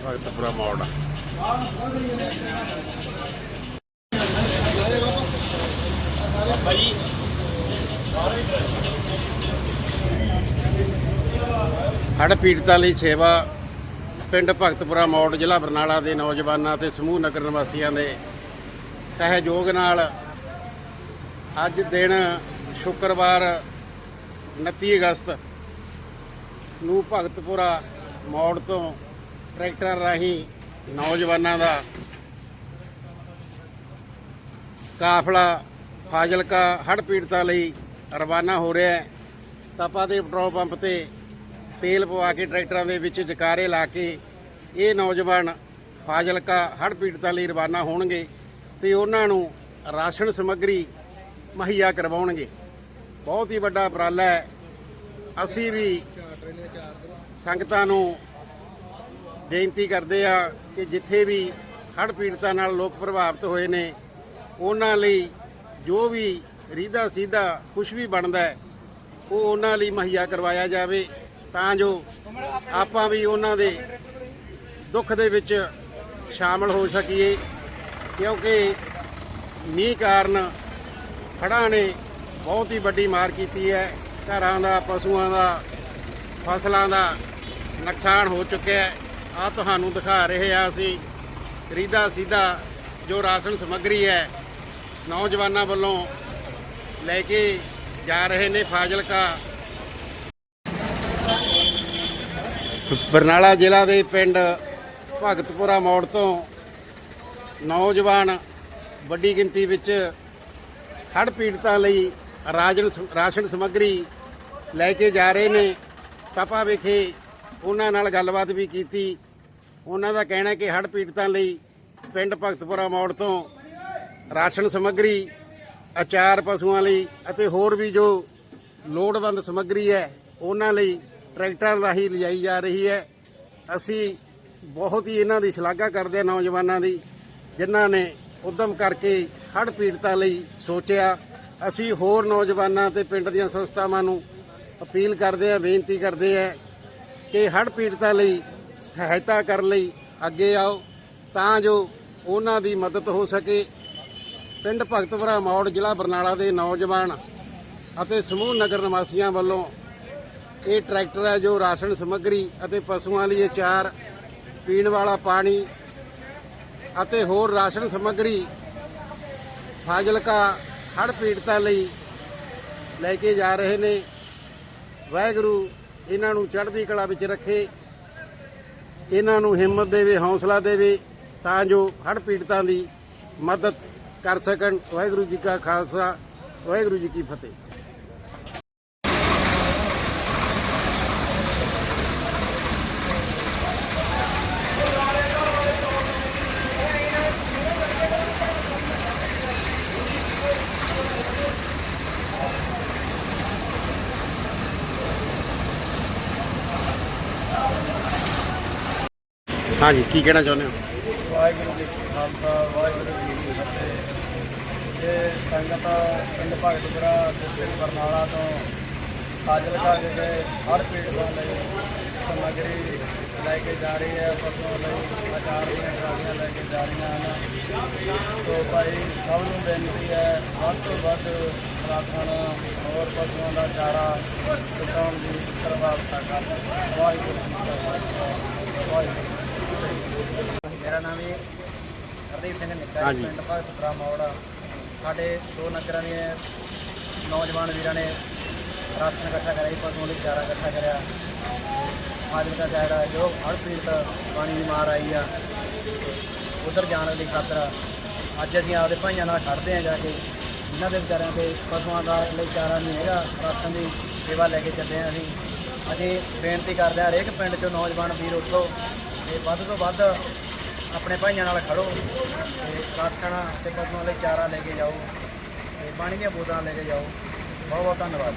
ਭਗਤਪੁਰਾ ਮੋੜ ਹੜ੍ਹ ਪੀੜਤਾਂ ਲਈ ਸੇਵਾ ਪਿੰਡ ਭਗਤਪੁਰਾ ਮੋੜ, ਜ਼ਿਲ੍ਹਾ ਬਰਨਾਲਾ ਦੇ ਨੌਜਵਾਨਾਂ ਤੇ ਸਮੂਹ ਨਗਰ ਨਿਵਾਸੀਆਂ ਦੇ ਸਹਿਯੋਗ ਨਾਲ ਅੱਜ ਦਿਨ ਸ਼ੁੱਕਰਵਾਰ 29 ਅਗਸਤ ਨੂੰ ਭਗਤਪੁਰਾ ਮੋੜ ਤੋਂ ਟਰੈਕਟਰਾਂ ਰਾਹੀਂ ਨੌਜਵਾਨਾਂ ਦਾ ਕਾਫਲਾ ਫਾਜ਼ਿਲਕਾ ਹੜ੍ਹ ਪੀੜਤਾਂ ਲਈ ਰਵਾਨਾ ਹੋ ਰਿਹਾ ਹੈ। ਤਪਾ ਦੇ ਪੈਟਰੋਲ ਪੰਪ ਤੇ ਤੇਲ ਪਵਾ ਕੇ ਟਰੈਕਟਰਾਂ ਦੇ ਵਿੱਚ ਜਕਾਰੇ ਲਾ ਕੇ ਇਹ ਨੌਜਵਾਨ ਫਾਜ਼ਿਲਕਾ ਹੜ੍ਹ ਪੀੜਤਾਂ ਲਈ ਰਵਾਨਾ ਹੋਣਗੇ ਤੇ ਉਹਨਾਂ ਨੂੰ ਰਾਸ਼ਨ ਸਮੱਗਰੀ ਮੁਹੱਈਆ ਕਰਵਾਉਣਗੇ। ਬਹੁਤ ਹੀ ਵੱਡਾ ਉਪਰਾਲਾ ਹੈ। ਅਸੀਂ ਵੀ ਸੰਗਤਾਂ ਨੂੰ ਬੇਨਤੀ ਕਰਦੇ ਆ ਕਿ ਜਿੱਥੇ ਵੀ ਹੜ੍ਹ ਪੀੜਤਾਂ ਨਾਲ ਲੋਕ ਪ੍ਰਭਾਵਿਤ ਹੋਏ ਨੇ, ਉਹਨਾਂ ਲਈ ਜੋ ਵੀ ਰੀਦਾ ਸਿੱਧਾ ਕੁਝ ਵੀ ਬਣਦਾ ਹੈ, ਉਹ ਉਹਨਾਂ ਲਈ ਮੁਹੱਈਆ ਕਰਵਾਇਆ ਜਾਵੇ ਤਾਂ ਜੋ ਆਪਾਂ ਵੀ ਉਹਨਾਂ ਦੇ ਦੁੱਖ ਦੇ ਵਿੱਚ ਸ਼ਾਮਲ ਹੋ ਸਕੀਏ। ਕਿਉਂਕਿ ਮੀਂਹ ਕਾਰਨ ਹੜ੍ਹਾਂ ਨੇ ਬਹੁਤ ਹੀ ਵੱਡੀ ਮਾਰ ਕੀਤੀ ਹੈ। ਘਰਾਂ ਦਾ, ਪਸ਼ੂਆਂ ਦਾ, ਫਸਲਾਂ ਦਾ ਨੁਕਸਾਨ ਹੋ ਚੁੱਕਿਆ ਹੈ। ਆ ਤੁਹਾਨੂੰ ਦਿਖਾ ਰਹੇ ਆ ਅਸੀਂ ਰੀਦਾ ਸਿੱਧਾ ਜੋ ਰਾਸ਼ਨ ਸਮੱਗਰੀ ਹੈ, ਨੌਜਵਾਨਾਂ ਵੱਲੋਂ ਲੈ ਕੇ ਜਾ ਰਹੇ ਨੇ ਫਾਜ਼ਿਲਕਾ। ਬਰਨਾਲਾ ਜ਼ਿਲ੍ਹਾ ਦੇ ਪਿੰਡ ਭਗਤਪੁਰਾ ਮੋੜ ਤੋਂ ਨੌਜਵਾਨ ਵੱਡੀ ਗਿਣਤੀ ਵਿੱਚ ਹੜ੍ਹ ਪੀੜਤਾਂ ਲਈ ਰਾਜਨ ਰਾਸ਼ਨ ਸਮੱਗਰੀ ਲੈ ਕੇ ਜਾ ਰਹੇ ਨੇ। ਤਪਾ ਵਿਖੇ, ਉਹਨਾਂ ਨਾਲ ਗੱਲਬਾਤ ਵੀ ਕੀਤੀ। ਉਹਨਾਂ ਦਾ ਕਹਿਣਾ ਹੈ ਕਿ ਹੜ੍ਹ ਪੀੜਤਾਂ ਲਈ ਪਿੰਡ ਭਗਤਪੁਰਾ ਮੋੜ ਤੋਂ ਰਾਸ਼ਨ ਸਮੱਗਰੀ, ਅਚਾਰ ਪਸ਼ੂਆਂ ਲਈ ਅਤੇ ਹੋਰ ਵੀ ਜੋ ਲੋੜਵੰਦ ਸਮੱਗਰੀ ਹੈ, ਉਹਨਾਂ ਲਈ ਟਰੈਕਟਰਾਂ ਰਾਹੀਂ ਲਿਜਾਈ ਜਾ ਰਹੀ ਹੈ। ਅਸੀਂ ਬਹੁਤ ਹੀ ਇਹਨਾਂ ਦੀ ਸ਼ਲਾਘਾ ਕਰਦੇ ਹਾਂ ਨੌਜਵਾਨਾਂ ਦੀ, ਜਿਨ੍ਹਾਂ ਨੇ ਉਦਮ ਕਰਕੇ ਹੜ੍ਹ ਪੀੜਤਾਂ ਲਈ ਸੋਚਿਆ। ਅਸੀਂ ਹੋਰ ਨੌਜਵਾਨਾਂ ਤੇ ਪਿੰਡ ਦੀਆਂ ਸੰਸਥਾਵਾਂ ਨੂੰ ਅਪੀਲ ਕਰਦੇ ਹਾਂ, ਬੇਨਤੀ ਕਰਦੇ ਹਾਂ ਕਿ ਹੜ੍ਹ ਪੀੜਤਾਂ ਲਈ ਸਹਾਇਤਾ ਕਰਨ ਲਈ, ਅੱਗੇ ਆਓ, ਤਾਂ ਜੋ ਉਹਨਾਂ ਦੀ ਮਦਦ ਹੋ ਸਕੇ। ਪਿੰਡ ਭਗਤਪੁਰਾ ਮੌੜ ਜ਼ਿਲ੍ਹਾ ਬਰਨਾਲਾ ਦੇ ਨੌਜਵਾਨ ਅਤੇ ਸਮੂਹ ਨਗਰ ਨਿਵਾਸੀਆਂ ਵੱਲੋਂ ਇਹ ਟਰੈਕਟਰ ਹੈ ਜੋ ਰਾਸ਼ਨ ਸਮੱਗਰੀ ਅਤੇ ਪਸ਼ੂਆਂ ਲਈ ਅਚਾਰ, ਪੀਣ ਵਾਲਾ ਪਾਣੀ ਅਤੇ ਹੋਰ ਰਾਸ਼ਨ ਸਮੱਗਰੀ ਫਾਜ਼ਿਲਕਾ ਹੜ੍ਹ ਪੀੜਤਾਂ ਲਈ ਲੈ ਕੇ ਜਾ ਰਹੇ ਨੇ। ਵਾਹਿਗੁਰੂ ਇਹਨਾਂ ਨੂੰ ਚੜ੍ਹਦੀ ਕਲਾ ਵਿੱਚ ਰੱਖੇ। ਇਹਨਾਂ ਨੂੰ ਹਿੰਮਤ ਦੇਵੇ, ਹੌਸਲਾ ਦੇਵੇ, ਤਾਂ ਜੋ ਹੜ੍ਹ ਪੀੜਤਾਂ ਦੀ ਮਦਦ ਕਰ ਸਕਣ। ਵਾਹਿਗੁਰੂ ਜੀ ਕਾ ਖਾਲਸਾ, ਵਾਹਿਗੁਰੂ ਜੀ ਕੀ ਫਤਿਹ। ਹਾਂਜੀ, ਕੀ ਕਹਿਣਾ ਚਾਹੁੰਦੇ ਹੋ? ਵਾਹਿਗੁਰੂ ਜੀ ਕਾ ਖਾਲਸਾ, ਵਾਹਿਗੁਰੂ ਜੀ ਕੀ ਫਤਿਹ। ਇਹ ਸੰਗਤ ਪਿੰਡ ਭਗਤਪੁਰਾ ਡਿਸਟ੍ਰਿਕਟ ਬਰਨਾਲਾ ਤੋਂ ਫਾਜ਼ਿਲਕਾ ਵਿਖੇ ਹਰ ਪੀੜਤਾਂ ਲਈ ਸਮੱਗਰੀ ਲੈ ਕੇ ਜਾ ਰਹੀ ਹੈ ਪਸ਼ੂਆਂ ਲਈ ਆਚਾਰ ਦੀਆਂ ਟਰਾਲੀਆਂ ਲੈ ਕੇ ਜਾ ਰਹੀਆਂ ਹਨ। ਤੋ ਭਾਈ, ਸਭ ਨੂੰ ਬੇਨਤੀ ਹੈ, ਵੱਧ ਤੋਂ ਵੱਧ ਰਾਸ਼ਨ ਹੋਰ ਪਸ਼ੂਆਂ ਦਾ ਚਾਰਾ ਪਹੁੰਚਾਉਣ ਦੀ ਸਰਵਾਪਤਾ ਕਰਨ। ਵਾਹਿਗੁਰੂ ਜੀ ਕਾ ਖਾਲਸਾ, ਵਾਹਿਗੁਰੂ ਜੀ ਮੇਰਾ ਨਾਮ ਹੈ ਹਰਦੀਪ ਸਿੰਘ ਨਿੱਕਾ। ਜੀ ਪਿੰਡ ਭਗਤਪੁਰਾ ਮੌੜ ਸਾਡੇ ਦੋ ਨਗਰਾਂ ਦੇ ਨੌਜਵਾਨ ਵੀਰਾਂ ਨੇ ਰਾਸ਼ਨ ਇਕੱਠਾ ਕਰਿਆ ਜੀ ਪਸ਼ੂਆਂ ਲਈ ਚਾਰਾ ਇਕੱਠਾ ਕਰਿਆ। ਫਾਜ਼ਿਲਕਾ ਆ ਜੋ ਹੜ੍ਹ ਪੀੜਤ ਪਾਣੀ ਦੀ ਮਾਰ ਆਈ ਆ ਉਧਰ ਜਾਣ ਦੀ ਖਾਤਰ ਅੱਜ ਅਸੀਂ ਆਪਦੇ ਭਾਈਆਂ ਨਾਲ ਖੜਦੇ ਆ ਜਾ ਕੇ ਇਹਨਾਂ ਦੇ ਵਿਚਾਰਿਆਂ ਦੇ ਪਸ਼ੂਆਂ ਦਾ ਲਈ ਚਾਰਾ ਨਹੀਂ ਹੈਗਾ ਰਾਸ਼ਨ ਦੀ ਸੇਵਾ ਲੈ ਕੇ ਚੱਲੇ ਆ ਅਸੀਂ। ਅਸੀਂ ਬੇਨਤੀ ਕਰਦੇ ਆ ਹਰੇਕ ਪਿੰਡ ਚੋਂ ਨੌਜਵਾਨ ਵੀਰ ਉੱਠੋ ਤੇ ਵੱਧ ਤੋਂ ਵੱਧ ਆਪਣੇ ਭਾਈਆਂ ਨਾਲ ਖੜੋ ਤੇ ਰਾਸ਼ਨ ਤੇ ਪਸ਼ੂਆਂ ਲਈ ਚਾਰਾ ਲੈ ਕੇ ਜਾਓ ਤੇ ਪਾਣੀ ਦੀਆਂ ਬੋਤਲਾਂ ਲੈ ਕੇ ਜਾਓ। ਬਹੁਤ ਬਹੁਤ ਧੰਨਵਾਦ।